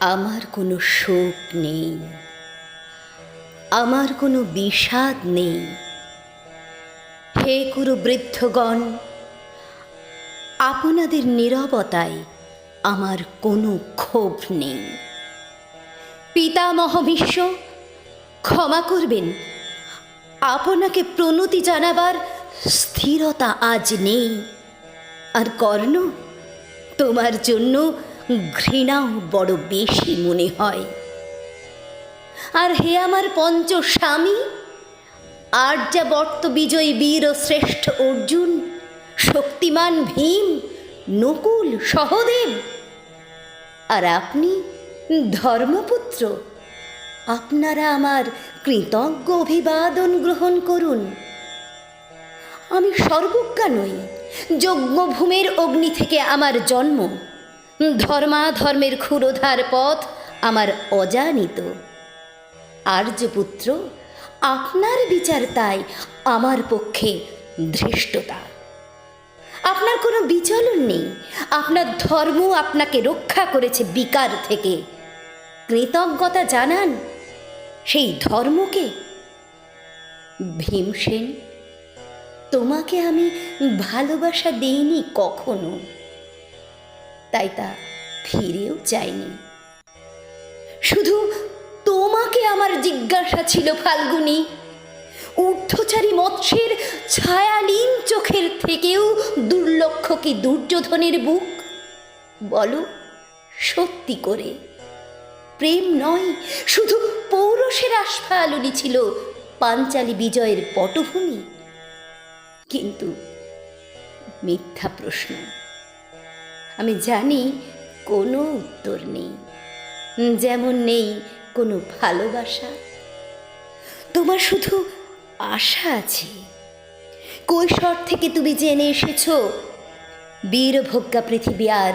আমার কোনো শোক নেই। আমার কোনো বিষাদ নেই। হে কুরু বৃদ্ধগণ আপনাদের নীরবতায় আমার কোনো ক্ষোভ নেই। পিতামহ বিশ্ব ক্ষমা করবেন। আপনাকে প্রণতি জানাবার স্থিরতা আজ নেই। আর কর্ণ, তোমার জন্য ঘৃণাও বড় বেশি মনে হয়। আর হে আমার পঞ্চ স্বামী আর্যাবর্ত বিজয়ী বীর ও শ্রেষ্ঠ অর্জুন, শক্তিমান ভীম, নকুল, সহদেব, আর আপনি ধর্মপুত্র, আপনারা আমার কৃতজ্ঞ অভিবাদন গ্রহণ করুন। আমি সর্বজ্ঞা নই, যজ্ঞভূমের অগ্নি থেকে আমার জন্ম। ধর্মাধর্মের ক্ষুরোধার পথ আমার অজানিত। আর্যপুত্র, আপনার বিচার তাই আমার পক্ষে ধৃষ্টতা। আপনার কোনো বিচলন নেই। আপনার ধর্ম আপনাকে রক্ষা করেছে বিকার থেকে। কৃতজ্ঞতা জানান সেই ধর্মকে। ভীমসেন, তোমাকে আমি ভালোবাসা দেইনি কখনো। তাই তা ফিরেও যায়নি। শুধু তোমাকে আমার জিজ্ঞাসা ছিল ফাল্গুনি। ঊর্ধ্বচারী মৎস্যের ছায়ালীন চোখের থেকেও দুর্লক্ষ কি দুর্যোধনের বুক? বলো, সত্যি করে। প্রেম নয়, শুধু পৌরসের আস্ফালনি ছিল পাঞ্চালী বিজয়ের পটভূমি। কিন্তু মিথ্যা প্রশ্ন। আমি জানি কোনো উত্তর নেই। যেমন নেই কোনো ভালোবাসা। তোমার শুধু আশা আছে। কৈশোর থেকে তুমি জেনে এসেছ বীরভোগ্যা পৃথিবী আর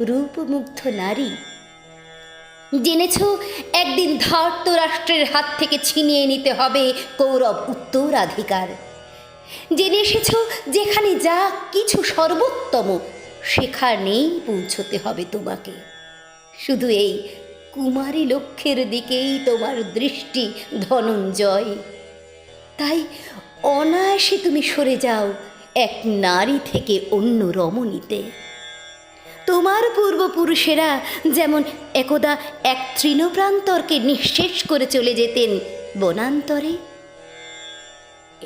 রূপমুগ্ধ নারী। জেনেছ, একদিন ধার্ত রাষ্ট্রের হাত থেকে ছিনিয়ে নিতে হবে কৌরব উত্তরাধিকার। জেনে এসেছ, যেখানে যা কিছু সর্বোত্তম সেখানেই পৌঁছতে হবে তোমাকে। শুধু এই কুমারী লক্ষ্যের দিকেই তোমার দৃষ্টি ধনঞ্জয়। তাই অনায়াসে তুমি সরে যাও এক নারী থেকে অন্য রমণীতে। তোমার পূর্বপুরুষেরা যেমন একদা এক তৃণপ্রান্তরকে নিঃশেষ করে চলে যেতেন বনান্তরে,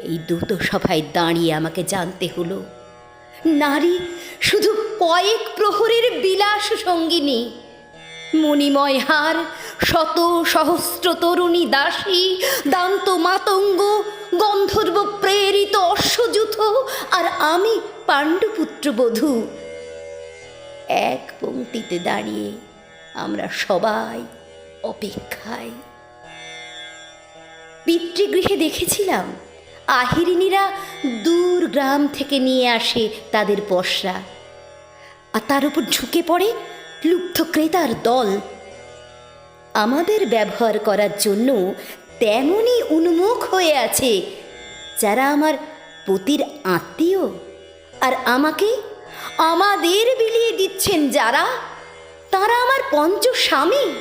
এই দ্রুত সভায় দাঁড়িয়ে আমাকে জানতে হলো। নারী শুধু কয়েক প্রহরের বিলাস সঙ্গিনী। মণিময় হার, শত সহস্র তরুণী দাসী, দান্ত মাতঙ্গ, গন্ধর্ব প্রেরিত অশ্বযুথ, আর আমি পাণ্ডুপুত্র বধূ। এক পংক্তিতে দাঁড়িয়ে আমরা সবাই অপেক্ষায়। পিতৃগৃহে দেখেছিলাম আহিরিনীরা দূর গ্রাম থেকে নিয়ে আসে তাদের পশরা। আর তার উপর ঝুঁকে পড়ে লুব্ধ ক্রেতার দল। আমাদের ব্যবহার করার জন্য তেমনই উন্মুখ হয়ে আছে যারা আমার পতির আত্মীয় আর আমাকে আমাদের বিলিয়ে দিচ্ছেন যারা। তারা আমার পঞ্চ স্বামী।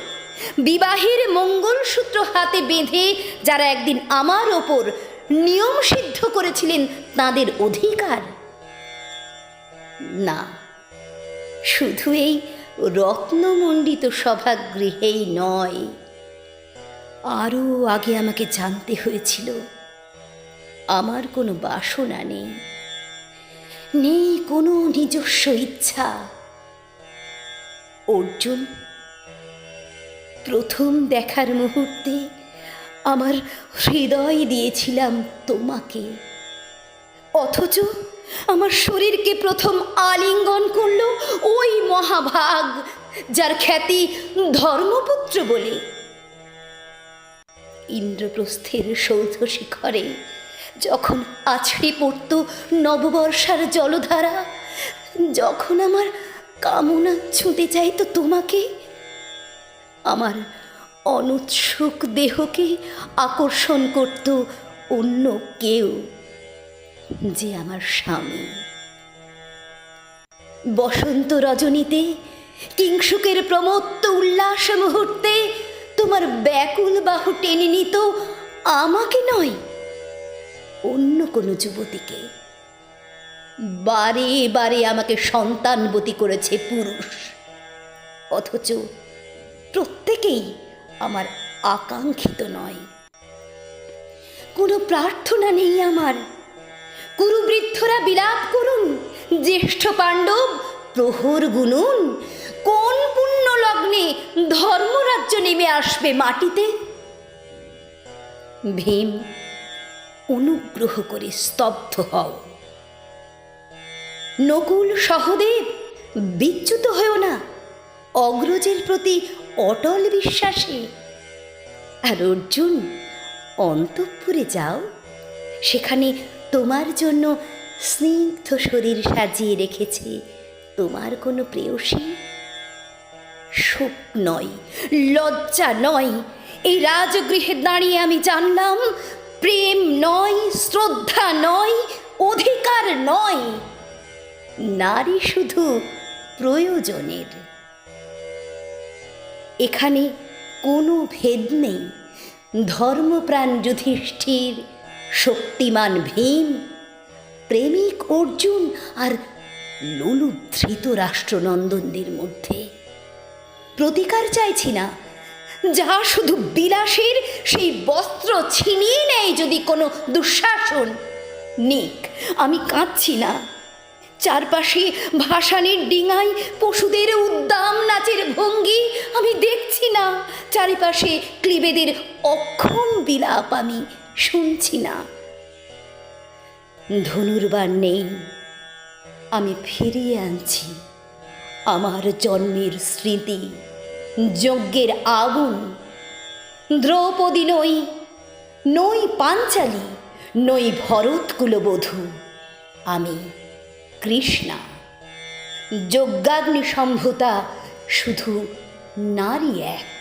বিবাহের মঙ্গলসূত্র হাতে বেঁধে যারা একদিন আমার ওপর নিয়ম সিদ্ধ করেছিলেন তাদের অধিকার। না, শুধু এই রত্নমণ্ডিত সভাগৃহেই নয়, আরও আগে আমাকে জানতে হয়েছিল, আমার কোনো বাসনা নেই নেই কোনো নিজস্ব ইচ্ছা। অর্জুন, প্রথম দেখার মুহূর্তে আমার হৃদয় দিয়েছিলাম তোমাকে। অথচ আমার শরীরকে প্রথম আলিঙ্গন করল ওই মহাভাগ, যার খ্যাতি ধর্মপুত্র বলে। ইন্দ্রপ্রস্থের সৌধ শিখরে যখন আছড়ে পড়ত নববর্ষার জলধারা, যখন আমার কামনা ছুঁতে চাইতো তোমাকে, আমার অনুৎসুক দেহকে আকর্ষণ করত অন্য কেউ যে আমার স্বামী। বসন্ত রজনীতে কিংসুকের প্রমত্ত উল্লাস মুহূর্তে তোমার ব্যাকুল বাহু টেনে নিত আমাকে নয়, অন্য কোনো যুবতীকে। বারে বারে আমাকে সন্তানবতী করেছে পুরুষ। অথচ প্রত্যেকেই আমার আকাঙ্ক্ষিত নয়। কোনো প্রার্থনা নেই আমার। কুরুবৃদ্ধরা বিলাপ করুন, জ্যেষ্ঠ পাণ্ডব প্রহর গুনুন। কোন পুণ্য লগ্নে ধর্মরাজ্য নেমে আসবে মাটিতে? ভীম, অনুগ্রহ করে স্তব্ধ হও। নকুল সহদেব, বিচ্যুত হয়েও না। অগ্রজের প্রতি অটল বিশ্বাসে। আর অর্জুন, অন্তঃপুরে যাও। সেখানে তোমার জন্য স্নিগ্ধ শরীর সাজিয়ে রেখেছে তোমার কোনো প্রেয়সী। শোক নয়, লজ্জা নয়, এই রাজগৃহে দাঁড়িয়ে আমি জানলাম প্রেম নয়, শ্রদ্ধা নয়, অধিকার নয়। নারী শুধু প্রয়োজনের। এখানে কোনো ভেদ নেই। ধর্মপ্রাণ যুধিষ্ঠির, শক্তিমান ভীম, প্রেমিক অর্জুন আর ললুধৃত রাষ্ট্রনন্দনদের মধ্যে। প্রতিকার চাইছি না। যা শুধু বিলাসের, সেই বস্ত্র ছিনিয়ে নেয় যদি কোনো দুঃশাসন। নিক, আমি কাঁদছি না। চারপাশে ভাসানের ডিঙায় পশুদের উদ্দাম নাচের ভঙ্গি আমি দেখছি না। চারিপাশে ক্লিবেদের অক্ষম বিলাপ আমি শুনছি না। ধনুর্বার নেই। আমি ফিরিয়ে আনছি। আমার জন্মের স্মৃতি, যজ্ঞের আগুন। দ্রৌপদী নই নই পাঞ্চালী, নই ভরত কুলবধূ আমি কৃষ্ণা। যজ্ঞাগ্নি সম্ভূতা শুধু নারী এক।